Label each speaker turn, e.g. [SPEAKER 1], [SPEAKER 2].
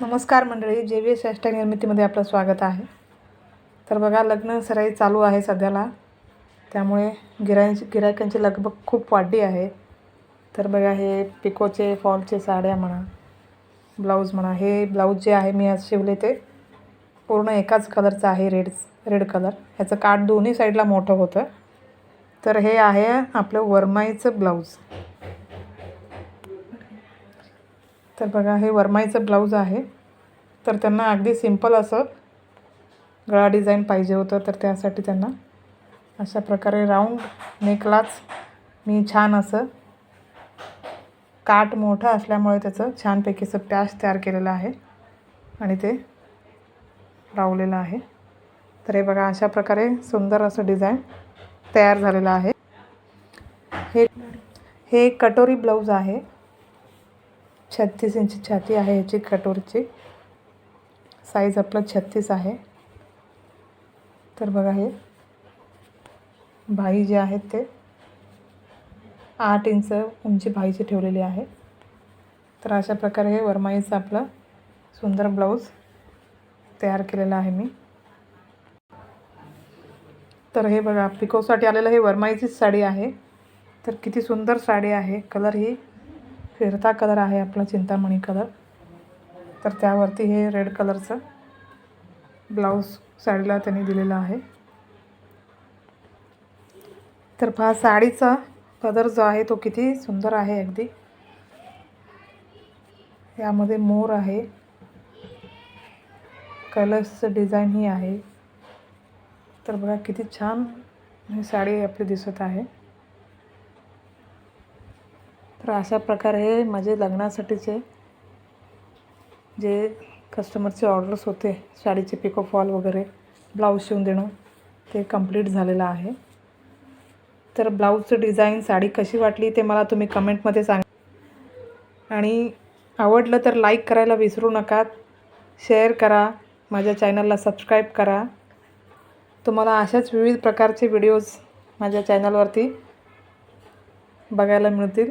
[SPEAKER 1] नमस्कार मंडळी जे व्ही एस हॅशटॅग निर्मितीमध्ये आपलं स्वागत आहे. तर बघा लग्न सराई चालू आहे सध्याला. त्यामुळे गिरायांची गिरायकांची लगबग खूप वाढली आहे. तर बघा हे पिकोचे फॉलचे साड्या म्हणा ब्लाऊज म्हणा हे ब्लाऊज जे आहे मी आज शिवले ते. पूर्ण एकाच कलरचं आहे रेड रेड कलर. ह्याचं काठ दोन्ही साईडला मोठं होतं. तर हे आहे आपलं वरमाईचं ब्लाऊज. तर बघा हे वरमाईचं ब्लाऊज आहे. तर त्यांना अगदी सिंपल असं गळा डिझाईन पाहिजे होतं तर त्यासाठी त्यांना अशा प्रकारे राऊंड नेकलाच मी छान असं काठ मोठं असल्यामुळे त्याचं छानपैकी असं पॅच तयार केलेलं आहे आणि ते लावलेलं आहे. तर हे बघा अशा प्रकारे सुंदर असं डिझाईन तयार झालेलं आहे. हे हे एक कटोरी ब्लाऊज आहे. छत्तीस इंची छाती आहे याची कटोरीची. साईज आपलं छत्तीस आहे. तर बघा हे. भाई जे आहेत ते आठ इंच उंची भाईची ठेवलेली आहे. तर अशा प्रकारे हे वरमाईचं आपलं सुंदर ब्लाऊज तयार केलेला आहे मी. तर हे बघा पिकोसाठी आलेलं हे वरमाईचीच साडी आहे. तर किती सुंदर साडी आहे. कलर ही फिरता कलर आहे आपला चिंतामणी कलर. तर त्यावरती हे रेड कलरचं ब्लाऊज साडीला त्यांनी दिलेलं आहे. तर पहा साडीचा कलर जो आहे तो किती सुंदर आहे अगदी. यामध्ये मोर आहे. कलर्सचं डिझाईन ही आहे. तर बघा किती छान ही साडी आपली दिसत आहे. तर अशा प्रकारे माझे लग्नासाठीचे जे कस्टमरचे ऑर्डर्स होते साडीचे पिको फॉल वगैरे ब्लाऊज शिवून देणं ते कंप्लीट झालेलं आहे. तर ब्लाऊजचं डिझाईन साडी कशी वाटली ते मला तुम्ही कमेंटमध्ये सांग. आणि आवडलं तर लाईक करायला विसरू नका. शेअर करा. माझ्या चॅनलला सबस्क्राईब करा. तुम्हाला अशाच विविध प्रकारचे व्हिडिओज माझ्या चॅनलवरती बघायला मिळतील.